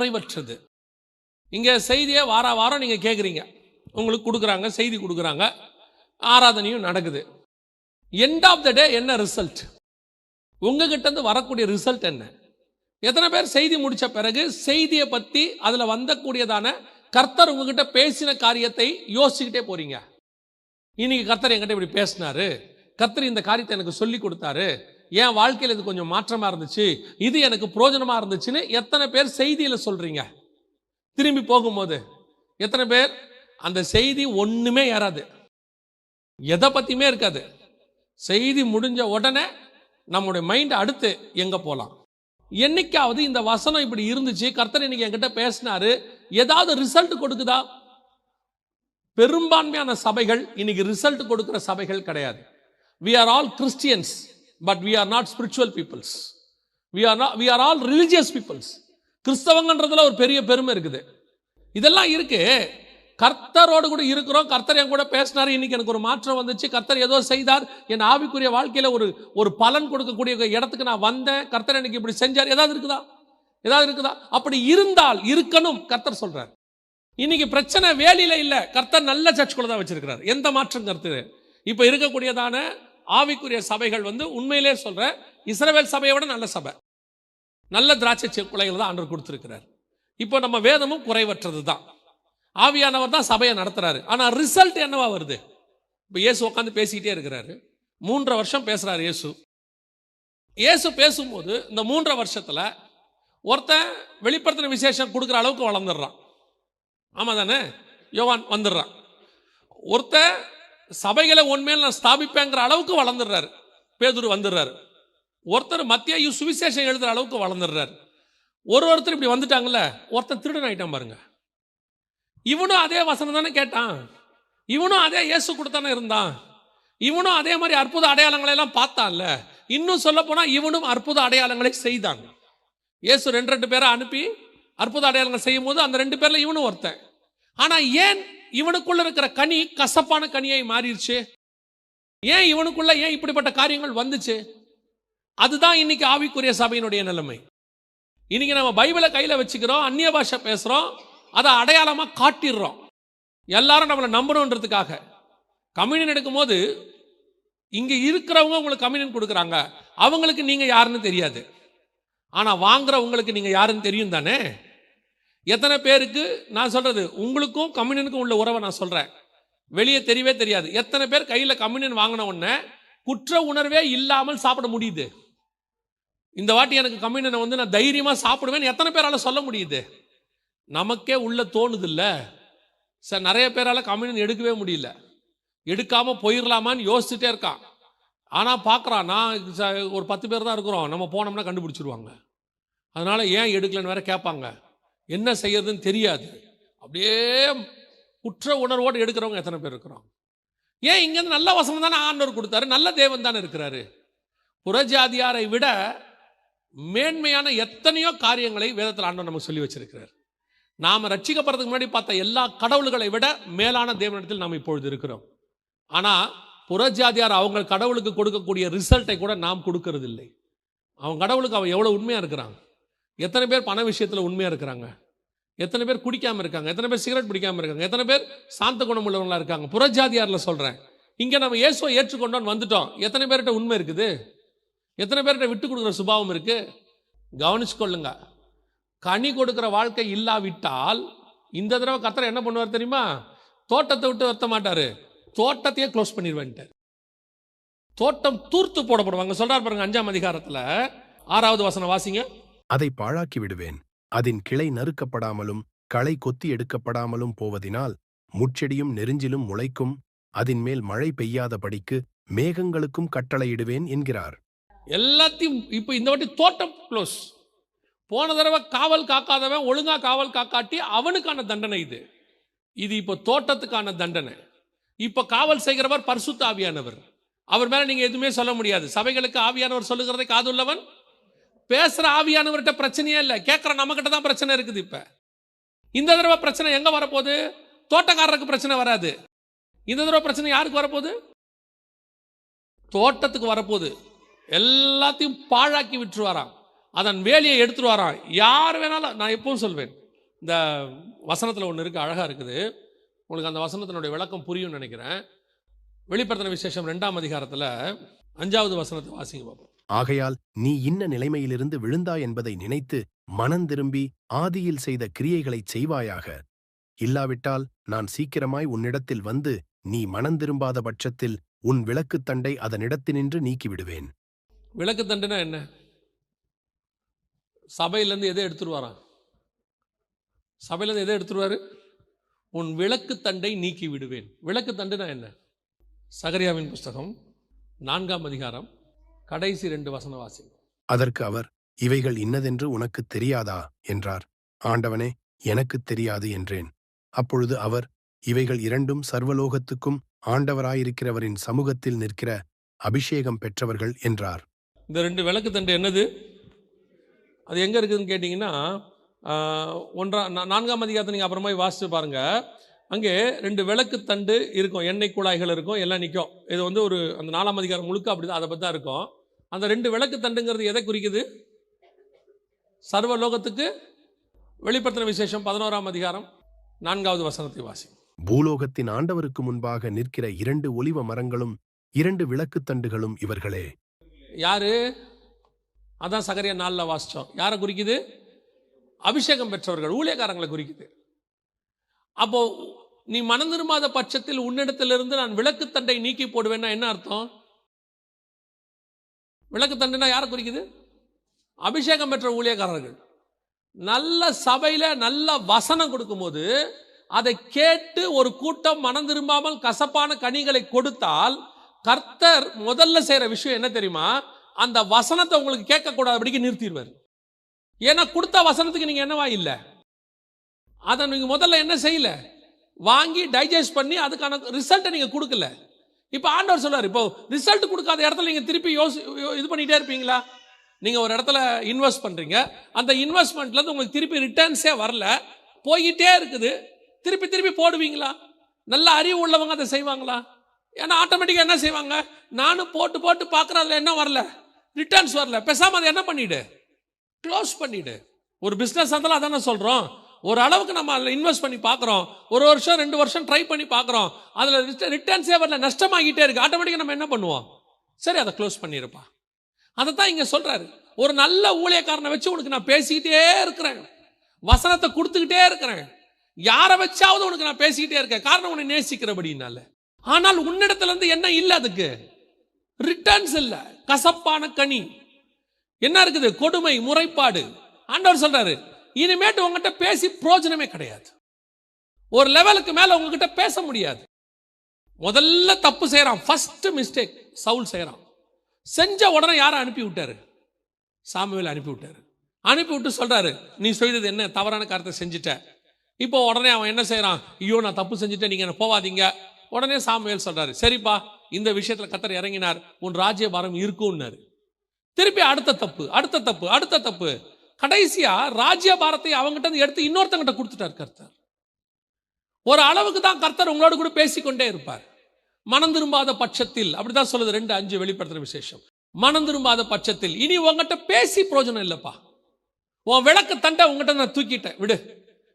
குறைவற்றது. இங்கே செய்தியை வார வாரம் நீங்கள் கேட்குறீங்க உங்களுக்கு கொடுக்குறாங்க செய்தி கொடுக்குறாங்க. ஆராதனையும் நடக்குது. எண்ட் ஆஃப் த டே என்ன ரிசல்ட் உங்ககிட்டருந்து வரக்கூடிய ரிசல்ட் என்ன? எத்தனை பேர் செய்தி முடித்த பிறகு செய்தியை பற்றி அதில் வந்தக்கூடியதான கர்த்தர் உங்ககிட்ட பேசின காரியத்தை யோசிச்சுக்கிட்டே போகிறீங்க இன்னைக்கு கர்த்தர் என்கிட்ட இப்படி பேசினாரு. கர்த்தர் இந்த காரியத்தை எனக்கு சொல்லி கொடுத்தாரு. என் வாழ்க்கையில் இது கொஞ்சம் மாற்றமாக இருந்துச்சு. இது எனக்கு புரோஜனமாக இருந்துச்சுன்னு எத்தனை பேர் செய்தியில் சொல்கிறீங்க திரும்பி போகும்போது எத்தனை பேர்? அந்த செய்தி ஒன்றுமே ஏறாது. எதை பற்றியுமே இருக்காது. செய்தி முடிஞ்ச உடனே நம்முடைய மைண்ட் அடுத்து எங்கே போகலாம் என்னைக்காவது இந்த வசனம் இப்படி இருந்துச்சு. கர்த்தர் இன்னைக்கு என்கிட்ட பேசினாரு. ஏதாவது ரிசல்ட் கொடுக்குதா? பெரும்பான்மையான சபைகள் இன்னைக்கு ரிசல்ட் கொடுக்குற சபைகள் கிடையாது. We are all Christians but we are not spiritual peoples we are not we are all religious peoples கிறிஸ்தவங்கன்றதுல ஒரு பெரிய பெருமை இருக்குது. இதெல்லாம் இருக்கு. கர்த்தரோடு கூட இருக்கிறோம். கர்த்தர் என் கூட பேசினாரு. இன்னைக்கு எனக்கு ஒரு மாற்றம் வந்துச்சு. கர்த்தர் ஏதோ செய்தார். என் ஆவிக்குரிய வாழ்க்கையில ஒரு ஒரு பலன் கொடுக்கக்கூடிய இடத்துக்கு நான் வந்தேன். கர்த்தர் எனக்கு இப்படி செஞ்சார். ஏதாவது இருக்குதா? ஏதாவது இருக்குதா? அப்படி இருந்தால் இருக்கணும் கர்த்தர் சொல்றார். இன்னைக்கு பிரச்சனை வேலையில இல்லை. கர்த்தர் நல்ல சர்ச்சுக்குள்ள தான் வச்சிருக்கிறார். எந்த மாற்றம் கருத்து இப்போ இருக்கக்கூடியதான ஆவிக்குரிய சபைகள் வந்து உண்மையிலே சொல்ற இஸ்ரவேல் சபையை விட நல்ல சபை. நல்ல திராட்சை செ- குலைகளை தான் ஆண்டர் கொடுத்துருக்கிறார். இப்போ நம்ம வேதமும் குறைவற்றது தான். ஆவியானவர் தான் சபையை நடத்துறாரு. ஆனால் ரிசல்ட் என்னவா வருது? இப்போ இயேசு உட்காந்து பேசிக்கிட்டே இருக்கிறாரு. மூன்றரை வருஷம் பேசுறாரு இயேசு. இயேசு பேசும்போது இந்த மூன்றரை வருஷத்தில் ஒருத்தன் வெளிப்படுத்தின விசேஷம் கொடுக்குற அளவுக்கு வளர்ந்துடுறான். ஆமாம் தானே யோவான் வந்துடுறான். ஒருத்தன் சபைகளை உண்மையில் நான் ஸ்தாபிப்பேங்கிற அளவுக்கு வளர்ந்துடுறாரு. பேதுரு வந்துடுறாரு. ஒருத்தர் மத்திய சுவிசேஷம் எழுதுகிற அளவுக்கு வளர்ந்துடுறாரு. ஒரு ஒருத்தர் இப்படி வந்துட்டாங்கல்ல ஒருத்தர் திருடன் ஆயிட்டான் பாருங்க. இவனும் அதே வசனம் தானே கேட்டான். இவனும் அதே இயேசு கொடுத்தானே இருந்தான். இவனும் அதே மாதிரி அற்புத அடையாளங்களை எல்லாம் பார்த்தான்ல. இன்னும் சொல்ல போனால் இவனும் அற்புத அடையாளங்களை செய்தான். இயேசு ரெண்டு ரெண்டு பேரை அனுப்பி அற்புத அடையாளங்கள் செய்யும் போது அந்த ரெண்டு பேரில் இவனும் ஒருத்தன். ஆனா ஏன் இவனுக்குள்ள இருக்கிற கனி கசப்பான கனியாய் மாறிடுச்சு? ஏன் இவனுக்குள்ள ஏன் இப்படிப்பட்ட காரியங்கள் வந்துச்சு? அதுதான் இன்னைக்கு ஆவிக்குரிய சபையினுடைய நிலைமை. இன்னைக்கு நம்ம பைபிளை கையில வச்சுக்கிறோம் அந்நிய பாஷை பேசுறோம் அதை அடையாளமா காட்டிடுறோம். எல்லாரும் நம்மளை நம்பணுன்றதுக்காக கம்யூனியன் எடுக்கும்போது இங்க இருக்கிறவங்க உங்களுக்கு கம்யூனியன் கொடுக்குறாங்க. அவங்களுக்கு நீங்க யாருன்னு தெரியாது. ஆனா வாங்குறவங்களுக்கு நீங்க யாருன்னு தெரியும் தானே? எத்தனை பேருக்கு நான் சொல்றது? உங்களுக்கும் கம்யூனியனுக்கும் உள்ள உறவை நான் சொல்றேன். வெளியே தெரியவே தெரியாது. எத்தனை பேர் கையில் கம்யூனியன் வாங்கின உடனே குற்ற உணர்வே இல்லாமல் சாப்பிட முடியுது? இந்த வாட்டி எனக்கு கம்யூனியனை வந்து நான் தைரியமாக சாப்பிடுவேன் எத்தனை பேரால் சொல்ல முடியுது? நமக்கே உள்ள தோணுது இல்லை சார் நிறைய பேரால் கம்யூனியன் எடுக்கவே முடியல. எடுக்காமல் போயிடலாமான்னு யோசிச்சுட்டே இருக்கான். ஆனால் பார்க்குறான் நான் ச- ஒரு பத்து பேர் தான் இருக்கிறோம். நம்ம போனோம்னா கண்டுபிடிச்சிருவாங்க. அதனால் ஏன் எடுக்கலன்னு வேற கேட்பாங்க. என்ன செய்யறதுன்னு தெரியாது. அப்படியே குற்ற உணர்வோடு எடுக்கிறவங்க எத்தனை பேர் இருக்கிறோம்? ஏன் இங்கேருந்து நல்ல வசனம் தானே ஆண்டவர் கொடுத்தாரு? நல்ல தேவன் தானே இருக்கிறாரு. புறஜாதியாரை விட மேன்மையான எத்தனையோ காரியங்களை வேதத்தில் ஆண்டவர் நமக்கு சொல்லி வச்சிருக்கிறார். நாம் ரட்சிக்கப்படுறதுக்கு முன்னாடி பார்த்த எல்லா கடவுள்களை விட மேலான தேவனிடத்தில் நாம் இப்பொழுது இருக்கிறோம். ஆனால் புறஜாதியார் அவங்க கடவுளுக்கு கொடுக்கக்கூடிய ரிசல்ட்டை கூட நாம் கொடுக்கறதில்லை. அவன் கடவுளுக்கு அவன் எவ்வளோ உண்மையாக இருக்கிறான்? எத்தனை பேர் பண விஷயத்தில் உண்மையாக இருக்கிறாங்க? எத்தனை பேர் குடிக்காமல் இருக்காங்க? எத்தனை பேர் சிகரெட் பிடிக்காமல் இருக்காங்க? எத்தனை பேர் சாந்த குணம் உள்ளவங்களா இருக்காங்க? புறஜாதியாரில் சொல்கிறேன் இங்கே நம்ம இயேசுவை ஏற்றுக்கொண்டோன்னு வந்துட்டோம். எத்தனை பேர்கிட்ட உண்மை இருக்குது? எத்தனை பேர்கிட்ட விட்டு கொடுக்குற சுபாவம் இருக்குது கவனிச்சுக்கொள்ளுங்க. கனி கொடுக்குற வாழ்க்கை இல்லாவிட்டால் இந்த தடவை கர்த்தர் என்ன பண்ணுவார் தெரியுமா? தோட்டத்தை விட்டு வருத்த மாட்டார். தோட்டத்தையே க்ளோஸ் பண்ணிடுவேன்ட்டார் தோட்டம் தூர்த்து போடப்படுவாங்க. சொல்கிறார் பாருங்க அஞ்சாம் அதிகாரத்தில். ஆறாவது வசனம் வாசிங்க. அதை பாழாக்கி விடுவேன். அதன் கிளை நறுக்கப்படாமலும் களை கொத்தி எடுக்கப்படாமலும் போவதினால் முட்செடியும் நெருஞ்சிலும் முளைக்கும். அதன் மேல் மழை பெய்யாதபடிக்கு மேகங்களுக்கும் கட்டளையிடுவேன் என்கிறார். எல்லாத்தையும் இப்போ இந்த வாட்டி தோட்டம் க்ளோஸ் போன தடவை காவல் காக்காதவன் ஒழுங்கா காவல் காக்காட்டி அவனுக்கான தண்டனை இது. இது இப்போ தோட்டத்துக்கான தண்டனை. இப்போ காவல் செய்கிறவர் பரிசுத்த ஆவியானவர். அவர் மேல நீங்க எதுவுமே சொல்ல முடியாது. சபைகளுக்கு ஆவியானவர் சொல்லுகிறதை காதுள்ளவன்? பேசுகிற ஆவியானவர்கிட்ட பிரச்சனையே இல்லை. கேட்குற நம்மக்கிட்ட தான் பிரச்சனை இருக்குது இப்போ. இந்த தடவை பிரச்சனை எங்கே வரப்போகுது? தோட்டக்காரருக்கு பிரச்சனை வராது. இந்த தடவை பிரச்சனை யாருக்கு வரப்போகுது? தோட்டத்துக்கு வரப்போகுது. எல்லாத்தையும் பாழாக்கி விட்டுருவாராம். அதன் வேலையை எடுத்துட்டு வரான் யார் வேணாலும் நான் எப்பவும் சொல்வேன். இந்த வசனத்தில் ஒன்று இருக்குது அழகாக இருக்குது. உங்களுக்கு அந்த வசனத்தினுடைய விளக்கம் புரியும்னு நினைக்கிறேன். வெளிப்படுத்தின விசேஷம் ரெண்டாம் அதிகாரத்தில் அஞ்சாவது வசனத்தை வாசிங்க பார்ப்போம் ஆகையால் நீ இன்ன நிலைமையிலிருந்து விழுந்தாய் என்பதை நினைத்து மனந்திரும்பி ஆதியில் செய்த கிரியைகளைச் செய்வாயாக. இல்லாவிட்டால் நான் சீக்கிரமாய் உன்னிடத்தில் வந்து நீ மனம் திரும்பாத பட்சத்தில் உன் விளக்குத் தண்டை அதனிடத்தினின்று நீக்கிவிடுவேன். விளக்குத்தண்டுனா என்ன? சபையிலேருந்து எதை எடுத்துருவாராம்? சபையிலேருந்து எதை எடுத்துருவாரு? உன் விளக்குத்தண்டை நீக்கி விடுவேன் விளக்கு தண்டுனா என்ன? சகரியாவின் புஸ்தகம் நான்காம் அதிகாரம் கடைசி ரெண்டு வசன வாசிங்க அதற்கு அவர் இவைகள் இன்னதென்று உனக்குத் தெரியாதா? என்றார். ஆண்டவனே எனக்குத் தெரியாது என்றேன். அப்பொழுது அவர் இவைகள் இரண்டும் சர்வலோகத்துக்கும் ஆண்டவராயிருக்கிறவரின் சமூகத்தில் நிற்கிற அபிஷேகம் பெற்றவர்கள் என்றார். இந்த ரெண்டு விளக்கு தண்டு என்னது? அது எங்கே இருக்குதுன்னு கேட்டிங்கன்னா ஆஹ், ஒன்றா நா- நான்காம் அதிகாரத்தை நீங்கள் அப்புறமா வாசித்து பாருங்கள் அங்கே ரெண்டு விளக்கு தண்டு இருக்கும். எண்ணெய் குழாய்கள் இருக்கும். எல்லாம் நிற்கும் இது வந்து ஒரு அந்த நாலாம் அதிகாரம் முழுக்க அப்படி தான் அதை பற்றி தான் இருக்கும். அந்த ரெண்டு விளக்கு தண்டுங்கிறது எதை குறிக்குது? சர்வ லோகத்துக்கு வெளிப்படுத்தின விசேஷம் பதினோராம் அதிகாரம் நான்காவது வசனத்தை வாசி பூலோகத்தின் ஆண்டவருக்கு முன்பாக நிற்கிற இரண்டு ஒலிவ மரங்களும் இரண்டு விளக்குத் தண்டுகளும் இவர்களே. யாரு? அதான் சகரியா நாளில் வாசிச்சோம் யாரை குறிக்குது? அபிஷேகம் பெற்றவர்கள் ஊழியக்காரங்களை குறிக்குது. அப்போ நீ மனம் திரும்பாத பட்சத்தில் உன்னிடத்திலிருந்து நான் விளக்கு தண்டை நீக்கி போடுவேன்னா என்ன அர்த்தம்? விளக்கு தண்டுனா யாரை குறிக்குது? அபிஷேகம் பெற்ற ஊழியக்காரர்கள். நல்ல சபையில் நல்ல வசனம் கொடுக்கும்போது அதை கேட்டு ஒரு கூட்டம் மனம் திரும்பாமல் கசப்பான கனிகளை கொடுத்தால் கர்த்தர் முதல்ல செய்கிற விஷயம் என்ன தெரியுமா? அந்த வசனத்தை உங்களுக்கு கேட்கக்கூடாதபடிக்கு நிறுத்திடுவார். ஏன்னா கொடுத்த வசனத்துக்கு நீங்கள் என்னவா இல்லை? அதை நீங்கள் முதல்ல என்ன செய்யல? வாங்கி டைஜஸ்ட் பண்ணி அதுக்கான ரிசல்ட்டை நீங்கள் கொடுக்கல. இப்போ ஆண்டவர் சொல்கிறார் இப்போ ரிசல்ட் கொடுக்காத இடத்துல நீங்கள் திருப்பி யோசி யோ- இது பண்ணிகிட்டே இருப்பீங்களா? நீங்கள் ஒரு இடத்துல இன்வெஸ்ட் பண்ணுறீங்க அந்த இன்வெஸ்ட்மெண்ட்லேருந்து உங்களுக்கு திருப்பி ரிட்டர்ன்ஸே வரல. போய்கிட்டே இருக்குது. திருப்பி திருப்பி போடுவீங்களா? நல்ல அறிவு உள்ளவங்க அதை செய்வாங்களா? ஏன்னா ஆட்டோமேட்டிக்காக என்ன செய்வாங்க? நானும் போட்டு போட்டு பார்க்குற அதில் என்ன வரல? ரிட்டர்ன்ஸ் வரல. பேசாமல் அதை என்ன பண்ணிவிடு க்ளோஸ் பண்ணிவிடு ஒரு பிஸ்னஸ் இருந்தாலும் அதானே சொல்கிறோம் ஒரு அளவுக்கு நம்ம அதில் இன்வெஸ்ட் பண்ணி பார்க்குறோம் ஒரு வருஷம் ரெண்டு வருஷம் ட்ரை பண்ணி பார்க்குறோம் அதில் ரிட்டர்ன்ஸே வரல நஷ்டமாகிட்டே இருக்கு. ஆட்டோமேட்டிக்காக நம்ம என்ன பண்ணுவோம்? சரி அதை க்ளோஸ் பண்ணியிருப்பா அதை தான் இங்கே சொல்கிறாரு ஒரு நல்ல ஊழியக்காரனை வச்சு உனக்கு நான் பேசிக்கிட்டே இருக்கிறேன். வசனத்தை கொடுத்துக்கிட்டே இருக்கிறேன். யாரை வச்சாவது உனக்கு நான் பேசிக்கிட்டே இருக்கேன். காரணம் உன்னை நேசிக்கிறபடினால. ஆனால் உன்னிடத்துலேருந்து என்ன இல்லை அதுக்கு? ரிட்டர்ன்ஸ் இல்லை. கசப்பான கனி. என்ன இருக்குது? கொடுமை முறைப்பாடு. ஆண்டவர் சொல்றாரு இனிமேட்டு உங்ககிட்ட பேசி பிரோஜனமே கிடையாது. ஒரு லெவலுக்கு மேலே உங்ககிட்ட பேச முடியாது. முதல்ல தப்பு செய்கிறான் ஃபர்ஸ்ட் மிஸ்டேக் சவுல் செய்கிறான் செஞ்ச உடனே யாரை அனுப்பி விட்டாரு? சாமுவேல் அனுப்பி விட்டாரு. அனுப்பி விட்டு சொல்கிறாரு நீ செய்தது என்ன? தவறான காரத்தை செஞ்சுட்ட. இப்போ உடனே அவன் என்ன செய்கிறான் ஐயோ நான் தப்பு செஞ்சுட்டேன். நீங்கள் என்ன போவாதீங்க. உடனே சாமுவேல் சொல்கிறாரு சரிப்பா இந்த விஷயத்தில் கத்தர் இறங்கினார். உன் ராஜ்யபாரம் இருக்கும்னாரு. திருப்பி அடுத்த தப்பு அடுத்த தப்பு அடுத்த தப்பு. கடைசியா ராஜ்யபாரத்தை அவங்ககிட்ட எடுத்து இன்னொருத்தங்கிட்ட கொடுத்துட்டார் கர்த்தர். ஒரு அளவுக்கு தான் கர்த்தர் உங்களோட கூட பேசிக்கொண்டே இருப்பார். மனம் திரும்பாத பட்சத்தில் அப்படிதான் சொல்லுது ரெண்டு அஞ்சு வெளிப்படுத்துற விசேஷம். மனம் திரும்பாத பட்சத்தில் இனி உங்ககிட்ட பேசி பிரயோஜனம் இல்லைப்பா. உன் விளக்கு தண்டை உங்ககிட்ட நான் தூக்கிட்டேன் விடு.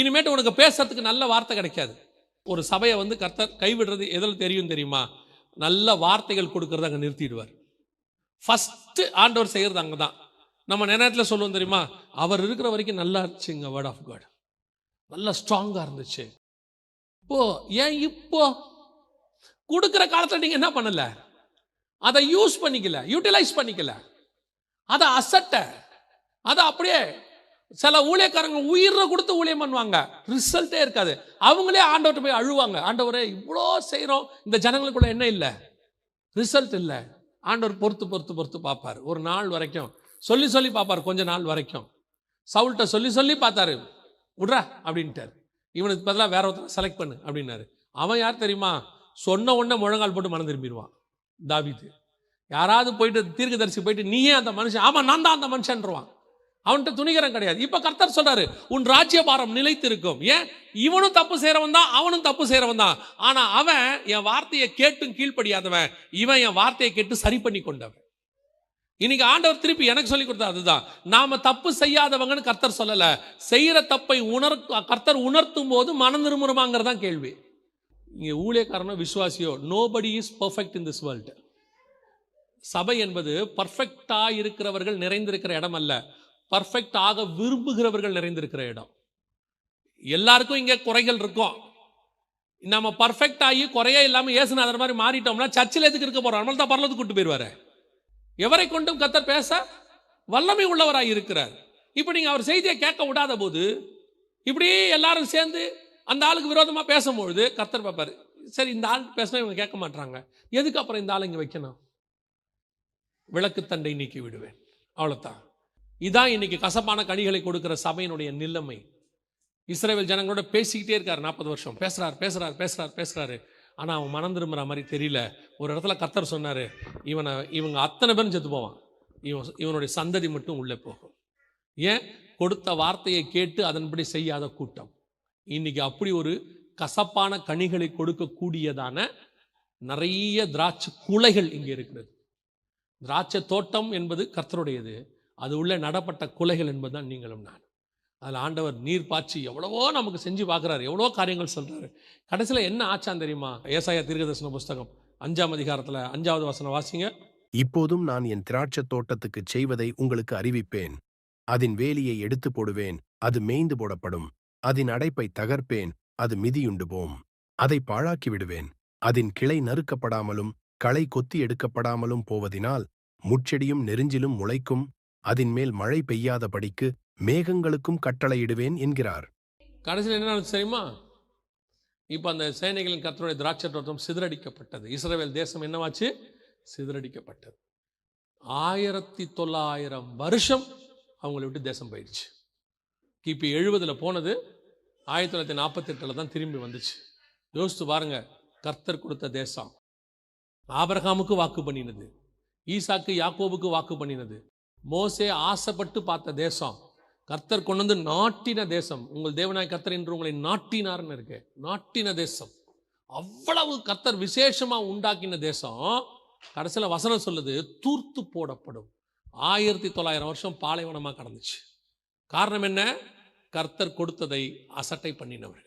இனிமேட்டு உனக்கு பேசுறதுக்கு நல்ல வார்த்தை கிடைக்காது. ஒரு சபையை வந்து கர்த்தர் கைவிடுறது எதில் தெரியும் தெரியுமா? நல்ல வார்த்தைகள் கொடுக்கறத அங்கே நிறுத்திடுவார். ஃபஸ்ட்டு ஆண்டவர் செய்கிறது அங்கே தான் நம்ம நேரத்தில் சொல்லுவோம் தெரியுமா? அவர் இருக்கிற வரைக்கும் நல்லா இருந்துச்சுங்க வேர்ட் ஆஃப் காட் நல்லா ஸ்ட்ராங்காக இருந்துச்சு. இப்போ ஏன் இப்போ? கொடுக்குற காலத்தில் நீங்கள் என்ன பண்ணல? அதை யூஸ் பண்ணிக்கல யூட்டிலைஸ் பண்ணிக்கல. அதை அசட்டை அதை அப்படியே சில ஊழியக்காரங்க உயிரை கொடுத்து ஊழியம் பண்ணுவாங்க. ரிசல்ட்டே இருக்காது. அவங்களே ஆண்டவர்கிட்ட போய் அழுவாங்க. ஆண்டவரே இவ்வளோ செய்கிறோம் இந்த ஜனங்களுக்குள்ள என்ன இல்லை? ரிசல்ட் இல்லை. ஆண்டவர் பொறுத்து பொறுத்து பொறுத்து பார்ப்பார். ஒரு நாள் வரைக்கும் சொல்லி சொல்லி பார்ப்பார் கொஞ்ச நாள் வரைக்கும். சவுல்கிட்ட சொல்லி சொல்லி பார்த்தாரு. விட்றா அப்படின்ட்டார். இவனுக்கு பதிலாக வேற ஒருத்தர் செலக்ட் பண்ணு அப்படின்னாரு. அவன் யார் தெரியுமா? சொன்ன உடனே முழங்கால் போட்டு மனம் திரும்பிடுவான் தாபித்து யாராவது போயிட்டு தீர்க்கதரிசி போயிட்டு நீயே அந்த மனுஷன் ஆமாம் நான் தான் அந்த மனுஷன்றான் அவன்கிட்ட துணிகரம் கிடையாது. இப்போ கர்த்தர் சொல்றாரு உன் ராஜ்யபாரம் நிலைத்திருக்கும். ஏன்? இவனும் தப்பு செய்கிறவன் தான் அவனும் தப்பு செய்கிறவன் தான். ஆனால் அவன் என் வார்த்தையை கேட்டும் கீழ்ப்படியாதவன். இவன் என் வார்த்தையை கேட்டு சரி பண்ணி கொண்டவன். இன்னைக்கு ஆண்டவர் திருப்பி எனக்கு சொல்லி கொடுத்தா அதுதான். நாம தப்பு செய்யாதவங்கன்னு கர்த்தர் சொல்லல. செய்யற தப்பை உணர் கர்த்தர் உணர்த்தும் போது மனம் திரும்புறமாங்கிறது தான் கேள்வி. இங்கே ஊழியக்காரனோ விசுவாசியோ nobody is perfect in this world சபை என்பது பர்ஃபெக்டாக இருக்கிறவர்கள் நிறைந்திருக்கிற இடம் அல்ல. பர்ஃபெக்ட் ஆக விரும்புகிறவர்கள் நிறைந்திருக்கிற இடம். எல்லாருக்கும் இங்கே குறைகள் இருக்கும். நம்ம பர்ஃபெக்ட் ஆகி குறையே இல்லாம அதை மாதிரி மாறிட்டோம்னா சர்ச்சில் எதுக்கு இருக்க போகிறோம் நம்மள தான் பரலத்துக்கு கூட்டு போயிடுவாரு எவரை கொண்டும் கத்தர் பேச வல்லமை உள்ளவராக இருக்கிறார். இப்போ நீங்கள் அவர் செய்தியை கேட்க விடாத போது இப்படியே எல்லாரும் சேர்ந்து அந்த ஆளுக்கு விரோதமாக பேசும்பொழுது கத்தர் பார்ப்பார் சரி இந்த ஆள் பேசினா இவங்க கேட்க மாட்டாங்க எதுக்கு அப்புறம் இந்த ஆள் இங்கே வைக்கணும்? விளக்கு தண்டை நீக்கி விடுவேன். அவ்வளோதான் இதான் இன்னைக்கு கசப்பான கனிகளை கொடுக்கிற சபையினுடைய நிலைமை. இஸ்ரேல் ஜனங்களோட பேசிக்கிட்டே இருக்கார் நாற்பது வருஷம். பேசுறார் பேசுகிறார் பேசுறார் பேசுறாரு. ஆனால் அவன் மனம் திரும்புகிற மாதிரி தெரியல. ஒரு இடத்துல கத்தர் சொன்னார் இவனை இவங்க அத்தனை பேரும் செத்து போவான். இவன் இவனுடைய சந்ததி மட்டும் உள்ளே போகும். ஏன்? கொடுத்த வார்த்தையை கேட்டு அதன்படி செய்யாத கூட்டம். இன்னைக்கு அப்படி ஒரு கசப்பான கனிகளை கொடுக்கக்கூடியதான நிறைய திராட்சை குலைகள் இங்கே இருக்கிறது. திராட்சை தோட்டம் என்பது கர்த்தருடையது. அது உள்ளே நடப்பட்ட குலைகள் என்பதுதான் நீங்களும் நான் அதில் ஆண்டவர் நீர் பாய்ச்சி எவ்வளவோ நமக்கு செஞ்சு பார்க்குறாரு. எவ்வளோ காரியங்கள் சொல்றாரு. கடைசியில் என்ன ஆச்சான் தெரியுமா? ஏசாயா தீர்க்கதர்சன புஸ்தகம் அஞ்சாம் அதிகாரத்தில் அஞ்சாவது வசனம் வாசிங்க. இப்போதும் நான் என் திராட்சை தோட்டத்துக்கு செய்வதை உங்களுக்கு அறிவிப்பேன். அதன் வேலியை எடுத்து போடுவேன். அது மேய்ந்து போடப்படும். அதன் அடைப்பை தகர்ப்பேன். அது மிதியுண்டு போம் அதை பாழாக்கி விடுவேன். அதன் கிளை நறுக்கப்படாமலும் களை கொத்தி எடுக்கப்படாமலும் போவதினால் முட்செடியும் நெருஞ்சிலும் முளைக்கும். அதன் மேல் மழை பெய்யாதபடிக்கு மேகங்களுக்கும் கட்டளையிடுவேன் என்கிறார். கடைசியில் என்ன தெரியுமா? இப்போ அந்த சேனைகளின் கத்தருடைய திராட்சை தோட்டம் சிதறடிக்கப்பட்டது. இஸ்ரேல் தேசம் என்னவாச்சு? சிதறடிக்கப்பட்டது. ஆயிரத்தி தொள்ளாயிரம் வருஷம் அவங்கள விட்டு தேசம் போயிடுச்சு கிபி எழுபதில் போனது ஆயிரத்தி தொள்ளாயிரத்தி நாற்பத்தெட்டில் தான் திரும்பி வந்துச்சு. யோசித்து பாருங்க கர்த்தர் கொடுத்த தேசம். ஆபரகாமுக்கு வாக்கு பண்ணினது ஈசாக்கு யாக்கோபுக்கு வாக்கு பண்ணினது. மோசே ஆசைப்பட்டு பார்த்த தேசம் கர்த்தர் கொண்டு வந்து நாட்டின தேசம். உங்கள் தேவனாய் கர்த்தர் என்று உங்களை நாட்டினார்னு இருக்கு. நாட்டின தேசம். அவ்வளவு கர்த்தர் விசேஷமாக உண்டாக்கின தேசம். கடைசியில் வசனம் சொல்லுது தூர்த்து போடப்படும். ஆயிரத்தி தொள்ளாயிரம் வருஷம் பாலைவனமாக கடந்துச்சு. காரணம் என்ன? கர்த்தர் கொடுத்ததை அசட்டை பண்ணினவர்கள்